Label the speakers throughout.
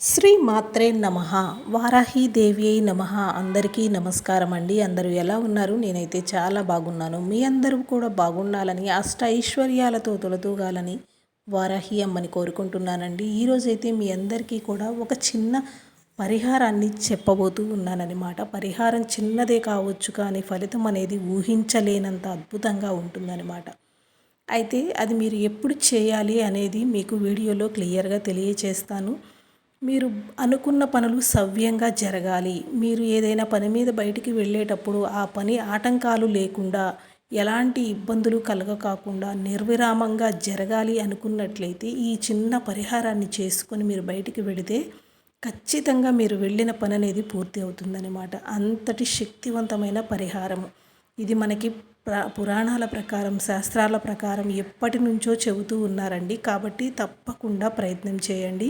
Speaker 1: శ్రీ మాత్రే నమ. వారాహీదేవి అయి నమ. అందరికీ నమస్కారం అండి. అందరూ ఎలా ఉన్నారు? నేనైతే చాలా బాగున్నాను. మీ అందరూ కూడా బాగుండాలని అష్ట ఐశ్వర్యాలతో తొలతూగాలని వారాహి అమ్మని కోరుకుంటున్నానండి. ఈరోజైతే మీ అందరికీ కూడా ఒక చిన్న పరిహారాన్ని చెప్పబోతూ ఉన్నానన్నమాట. పరిహారం చిన్నదే కావచ్చు కానీ ఫలితం అనేది ఊహించలేనంత అద్భుతంగా ఉంటుందన్నమాట. అయితే అది మీరు ఎప్పుడు చేయాలి అనేది మీకు వీడియోలో క్లియర్గా తెలియచేస్తాను. మీరు అనుకున్న పనులు సవ్యంగా జరగాలి. మీరు ఏదైనా పని మీద బయటికి వెళ్ళేటప్పుడు ఆ పని ఆటంకాలు లేకుండా ఎలాంటి ఇబ్బందులు కలగకాకుండా నిర్విరామంగా జరగాలి అనుకున్నట్లయితే ఈ చిన్న పరిహారాన్ని చేసుకొని మీరు బయటికి వెళితే ఖచ్చితంగా మీరు వెళ్ళిన పని అనేది పూర్తి అవుతుందన్నమాట. అంతటి శక్తివంతమైన పరిహారము ఇది మనకి పురాణాల ప్రకారం శాస్త్రాల ప్రకారం ఎప్పటి నుంచో చెబుతూ ఉన్నారండి. కాబట్టి తప్పకుండా ప్రయత్నం చేయండి.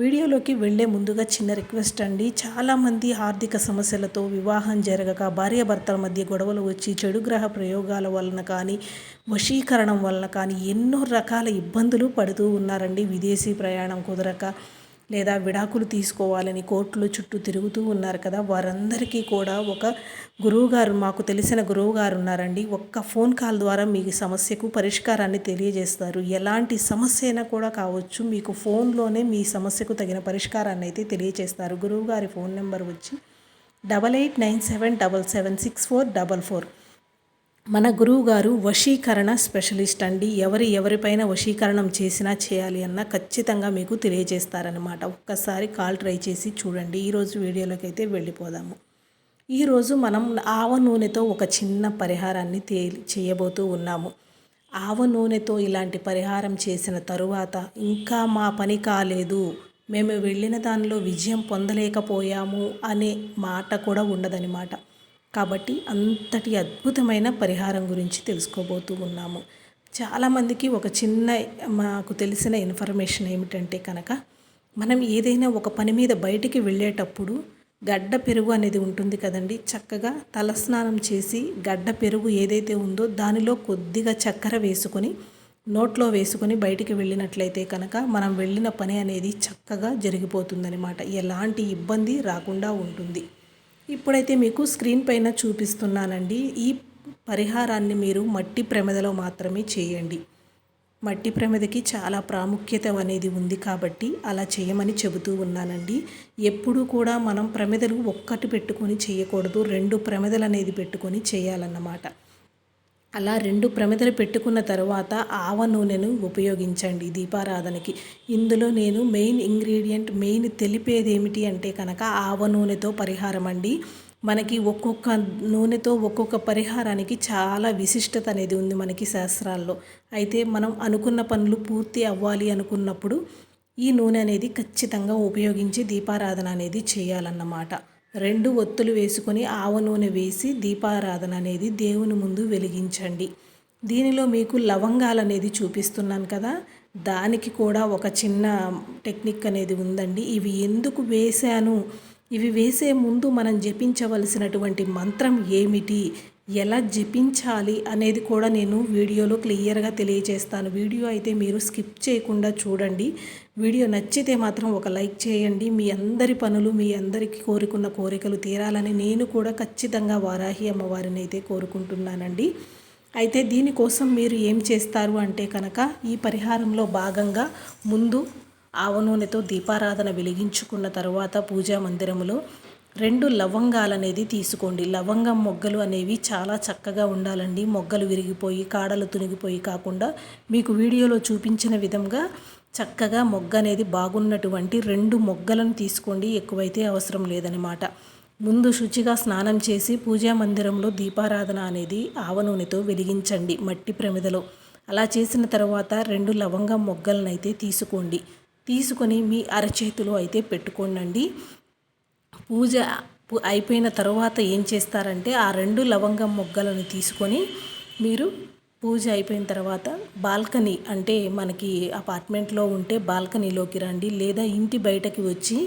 Speaker 1: వీడియోలోకి వెళ్ళే ముందుగా చిన్న రిక్వెస్ట్ అండి. చాలామంది ఆర్థిక సమస్యలతో వివాహం జరగక భార్యాభర్తల మధ్య గొడవలు వచ్చి చెడు గ్రహ ప్రయోగాల వలన కానీ వశీకరణం వలన కానీ ఎన్నో రకాల ఇబ్బందులు పడుతూ ఉన్నారండి. విదేశీ ప్రయాణం కుదరక లేదా విడాకులు తీసుకోవాలని కోర్టులు చుట్టూ తిరుగుతూ ఉన్నారు కదా. వారందరికీ కూడా ఒక గురువుగారు మాకు తెలిసిన గురువుగారు ఉన్నారండి. ఒక్క ఫోన్ కాల్ ద్వారా మీ సమస్యకు పరిష్కారాన్ని తెలియజేస్తారు. ఎలాంటి సమస్య అయినా కూడా కావచ్చు మీకు ఫోన్లోనే మీ సమస్యకు తగిన పరిష్కారాన్ని అయితే తెలియజేస్తారు. గురువుగారి ఫోన్ నెంబర్ వచ్చి double eight nine seven double seven six four double four. మన గురువు గారు వశీకరణ స్పెషలిస్ట్ అండి. ఎవరి ఎవరిపైన వశీకరణం చేసినా చేయాలి అన్న ఖచ్చితంగా మీకు తెలియజేస్తారనమాట ఒక్కసారి కాల్ ట్రై చేసి చూడండి. ఈరోజు వీడియోలోకి అయితే వెళ్ళిపోదాము. ఈరోజు మనం ఆవ నూనెతో ఒక చిన్న పరిహారాన్ని తే చేయబోతూ ఉన్నాము. ఆవ నూనెతో ఇలాంటి పరిహారం చేసిన తరువాత ఇంకా మా పని కాలేదు. మేము వెళ్ళిన దానిలో విజయం పొందలేకపోయాము అనే మాట కూడా ఉండదనమాట కాబట్టి అంతటి అద్భుతమైన పరిహారం గురించి తెలుసుకోబోతూ ఉన్నాము. చాలామందికి ఒక చిన్న మాకు తెలిసిన ఇన్ఫర్మేషన్ ఏమిటంటే కనుక మనం ఏదైనా ఒక పని మీద బయటికి వెళ్ళేటప్పుడు గడ్డ పెరుగు అనేది ఉంటుంది కదండి. చక్కగా తలస్నానం చేసి గడ్డ పెరుగు ఏదైతే ఉందో దానిలో కొద్దిగా చక్కెర వేసుకొని నోట్లో వేసుకొని బయటికి వెళ్ళినట్లయితే కనుక మనం వెళ్ళిన పని అనేది చక్కగా జరిగిపోతుందనమాట ఎలాంటి ఇబ్బంది రాకుండా ఉంటుంది. ఇప్పుడైతే మీకు స్క్రీన్ పైన చూపిస్తున్నానండి. ఈ పరిహారాన్ని మీరు మట్టి ప్రమిదలో మాత్రమే చేయండి. మట్టి ప్రమిదకి చాలా ప్రాముఖ్యత అనేది ఉంది కాబట్టి అలా చేయమని చెబుతూ ఉన్నానండి. ఎప్పుడు కూడా మనం ప్రమిదలు ఒక్కటి పెట్టుకొని చేయకూడదు. రెండు ప్రమిదలు అనేది పెట్టుకొని చేయాలన్నమాట. అలా రెండు ప్రమిదలు పెట్టుకున్న తర్వాత ఆవ నూనెను ఉపయోగించండి దీపారాధనకి. ఇందులో నేను మెయిన్ ఇంగ్రీడియంట్ మెయిన్ తెలిపేది ఏమిటి అంటే కనుక ఆవ నూనెతో పరిహారం అండి మనకి ఒక్కొక్క నూనెతో ఒక్కొక్క పరిహారానికి చాలా విశిష్టత అనేది ఉంది మనకి శాస్త్రాల్లో. అయితే మనం అనుకున్న పనులు పూర్తి అవ్వాలి అనుకున్నప్పుడు ఈ నూనె అనేది ఖచ్చితంగా ఉపయోగించి దీపారాధన అనేది చేయాలన్నమాట. రెండు ఒత్తులు వేసుకొని ఆవ నూనె వేసి దీపారాధన అనేది దేవుని ముందు వెలిగించండి. దీనిలో మీకు లవంగాలు అనేది చూపిస్తున్నాను కదా. దానికి కూడా ఒక చిన్న టెక్నిక్ అనేది ఉందండి. ఇవి ఎందుకు వేశాను? ఇవి వేసే ముందు మనం జపించవలసినటువంటి మంత్రం ఏమిటి? ఎలా జపించాలి అనేది కూడా నేను వీడియోలో క్లియర్గా తెలియజేస్తాను. వీడియో అయితే మీరు స్కిప్ చేయకుండా చూడండి. వీడియో నచ్చితే మాత్రం ఒక లైక్ చేయండి. మీ అందరి పనులు మీ అందరికీ కోరుకున్న కోరికలు తీరాలని నేను కూడా ఖచ్చితంగా వారాహి అమ్మవారిని అయితే కోరుకుంటున్నానండి. అయితే దీనికోసం మీరు ఏం చేస్తారు అంటే కనుక ఈ పరిహారంలో భాగంగా ముందు ఆవ నూనెతో దీపారాధన వెలిగించుకున్న తర్వాత పూజా మందిరంలో రెండు లవంగాలు అనేది తీసుకోండి. లవంగం మొగ్గలు అనేవి చాలా చక్కగా ఉండాలండి. మొగ్గలు విరిగిపోయి కాడలు తునిగిపోయి కాకుండా మీకు వీడియోలో చూపించిన విధంగా చక్కగా మొగ్గ అనేది బాగున్నటువంటి రెండు మొగ్గలను తీసుకోండి. ఎక్కువైతే అవసరం లేదనమాట ముందు శుచిగా స్నానం చేసి పూజా మందిరంలో దీపారాధన అనేది ఆవనూనెతో వెలిగించండి మట్టి ప్రమిదలో. అలా చేసిన తర్వాత రెండు లవంగం మొగ్గలను అయితే తీసుకోండి. తీసుకొని మీ అరచేతిలో అయితే పెట్టుకోండి పూజ అయిపోయిన తర్వాత ఏం చేస్తారంటే ఆ రెండు లవంగం మొగ్గలను తీసుకొని మీరు పూజ అయిపోయిన తర్వాత బాల్కనీ అంటే మనకి అపార్ట్మెంట్లో ఉంటే బాల్కనీలోకి రండి లేదా ఇంటి బయటకి వచ్చి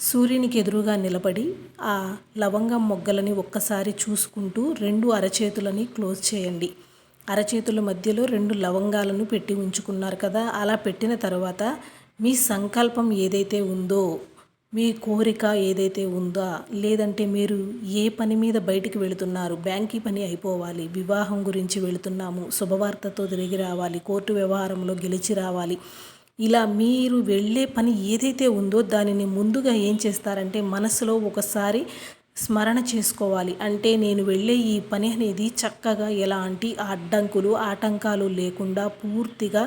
Speaker 1: సూర్యునికి ఎదురుగా నిలబడి ఆ లవంగం మొగ్గలని ఒక్కసారి చూసుకుంటూ రెండు అరచేతులని క్లోజ్ చేయండి. అరచేతుల మధ్యలో రెండు లవంగాలను పెట్టి ఉంచుకున్నారు కదా అలా పెట్టిన తర్వాత మీ సంకల్పం ఏదైతే ఉందో మీ కోరిక ఏదైతే ఉందా? లేదంటే మీరు ఏ పని మీద బయటికి వెళుతున్నారు? బ్యాంకీ పని అయిపోవాలి. వివాహం గురించి వెళుతున్నాము. శుభవార్తతో తిరిగి రావాలి. కోర్టు వ్యవహారంలో గెలిచి రావాలి. ఇలా మీరు వెళ్ళే పని ఏదైతే ఉందో దానిని ముందుగా ఏం చేస్తారంటే మనసులో ఒకసారి స్మరణ చేసుకోవాలి. అంటే నేను వెళ్ళే ఈ పని అనేది చక్కగా ఎలాంటి అడ్డంకులు ఆటంకాలు లేకుండా పూర్తిగా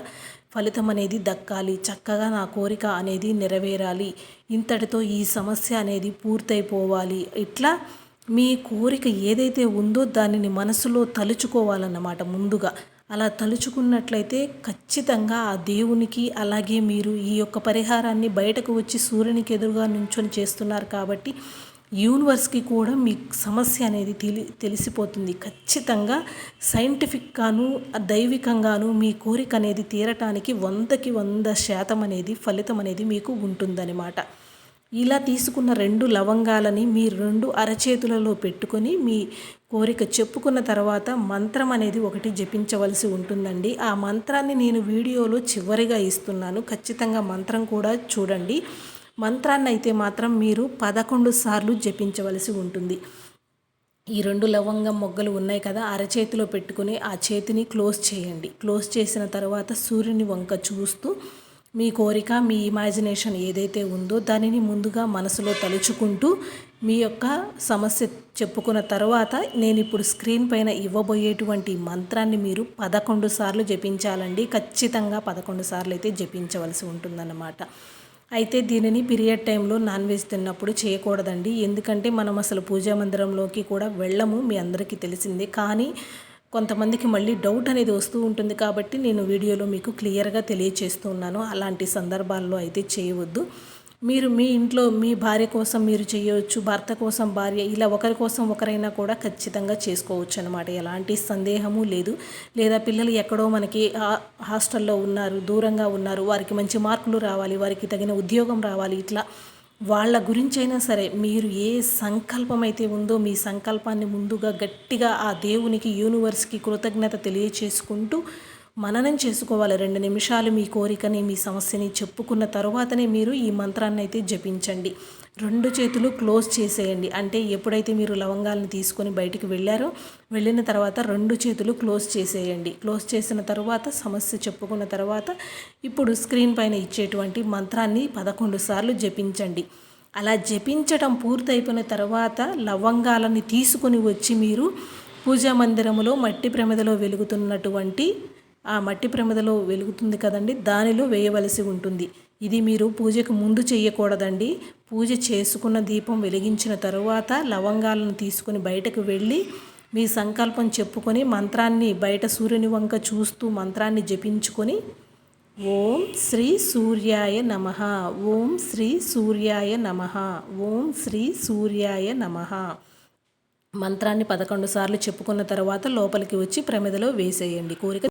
Speaker 1: ఫలితం అనేది దక్కాలి చక్కగా నా కోరిక అనేది నెరవేరాలి ఇంతటితో ఈ సమస్య అనేది పూర్తయిపోవాలి. ఇట్లా మీ కోరిక ఏదైతే ఉందో దానిని మనసులో తలుచుకోవాలన్నమాట ముందుగా. అలా తలుచుకున్నట్లయితే ఖచ్చితంగా ఆ దేవునికి అలాగే మీరు ఈ యొక్క పరిహారాన్ని బయటకు వచ్చి సూర్యునికి ఎదురుగా నుంచొని చేస్తున్నారు కాబట్టి యూనివర్స్కి కూడా మీ సమస్య అనేది తెలి తెలిసిపోతుంది. ఖచ్చితంగా సైంటిఫిక్గాను దైవికంగాను మీ కోరిక అనేది తీరటానికి వందకి వంద శాతం అనేది ఫలితం అనేది మీకు ఉంటుందన్నమాట. ఇలా తీసుకున్న రెండు లవంగాలని మీ రెండు అరచేతులలో పెట్టుకొని మీ కోరిక చెప్పుకున్న తర్వాత మంత్రం అనేది ఒకటి జపించవలసి ఉంటుందండి. ఆ మంత్రాన్ని నేను వీడియోలో చివరిగా ఇస్తున్నాను. ఖచ్చితంగా మంత్రం కూడా చూడండి. మంత్రాన్ని అయితే మాత్రం మీరు పదకొండు సార్లు జపించవలసి ఉంటుంది. ఈ రెండు లవంగం మొగ్గలు ఉన్నాయి కదా అరచేతిలో పెట్టుకుని ఆ చేతిని క్లోజ్ చేయండి. క్లోజ్ చేసిన తర్వాత సూర్యుని వంక చూస్తూ మీ కోరిక మీ ఇమాజినేషన్ ఏదైతే ఉందో దానిని ముందుగా మనసులో తలుచుకుంటూ మీ యొక్క సమస్య చెప్పుకున్న తర్వాత నేను ఇప్పుడు స్క్రీన్ పైన ఇవ్వబోయేటువంటి మంత్రాన్ని మీరు పదకొండు సార్లు జపించాలండి. ఖచ్చితంగా పదకొండు సార్లు అయితే జపించవలసి ఉంటుందన్నమాట. అయితే దీనిని పీరియడ్ టైంలో నాన్ వెజ్ తిన్నప్పుడు చేయకూడదండి. ఎందుకంటే మనం అసలు పూజా మందిరంలోకి కూడా వెళ్ళము మీ అందరికీ తెలిసిందే. కానీ కొంతమందికి మళ్ళీ డౌట్ అనేది వస్తూ ఉంటుంది కాబట్టి నేను వీడియోలో మీకు క్లియర్గా తెలియచేస్తున్నాను అలాంటి సందర్భాల్లో అయితే చేయవద్దు. మీరు మీ ఇంట్లో మీ భార్య కోసం మీరు చేయవచ్చు భర్త కోసం భార్య ఇలా ఒకరి కోసం ఒకరైనా కూడా ఖచ్చితంగా చేసుకోవచ్చు అనమాట ఎలాంటి సందేహము లేదు. లేదా పిల్లలు ఎక్కడో మనకి హాస్టల్లో ఉన్నారు దూరంగా ఉన్నారు వారికి మంచి మార్కులు రావాలి వారికి తగిన ఉద్యోగం రావాలి ఇట్లా వాళ్ళ గురించి అయినా సరే మీరు ఏ సంకల్పం అయితే ఉందో మీ సంకల్పాన్ని ముందుగా గట్టిగా ఆ దేవునికి యూనివర్స్కి కృతజ్ఞత తెలియచేసుకుంటూ మననం చేసుకోవాలి. రెండు నిమిషాలు మీ కోరికని మీ సమస్యని చెప్పుకున్న తర్వాతనే మీరు ఈ మంత్రాన్ని అయితే జపించండి. రెండు చేతులు క్లోజ్ చేసేయండి. అంటే ఎప్పుడైతే మీరు లవంగాలను తీసుకొని బయటికి వెళ్ళారో వెళ్ళిన తర్వాత రెండు చేతులు క్లోజ్ చేసేయండి. క్లోజ్ చేసిన తర్వాత సమస్య చెప్పుకున్న తర్వాత ఇప్పుడు స్క్రీన్ పైన ఇచ్చేటువంటి మంత్రాన్ని పదకొండు సార్లు జపించండి. అలా జపించడం పూర్తయిపోయిన తర్వాత లవంగాలని తీసుకొని వచ్చి మీరు పూజా మందిరములో మట్టి ప్రమిదలో వెలుగుతున్నటువంటి ఆ మట్టి ప్రమిదలో వెలుగుతుంది కదండి. దానిలో వేయవలసి ఉంటుంది. ఇది మీరు పూజకు ముందు చేయకూడదండి పూజ చేసుకున్న దీపం వెలిగించిన తరువాత లవంగాలను తీసుకుని బయటకు వెళ్ళి మీ సంకల్పం చెప్పుకొని మంత్రాన్ని బయట సూర్యుని వంక చూస్తూ మంత్రాన్ని జపించుకొని ఓం శ్రీ సూర్యాయ నమ. ఓం శ్రీ సూర్యాయ నమ. ఓం శ్రీ సూర్యాయ నమ. మంత్రాన్ని పదకొండు సార్లు చెప్పుకున్న తర్వాత లోపలికి వచ్చి ప్రమిదలో వేసేయండి. కోరిక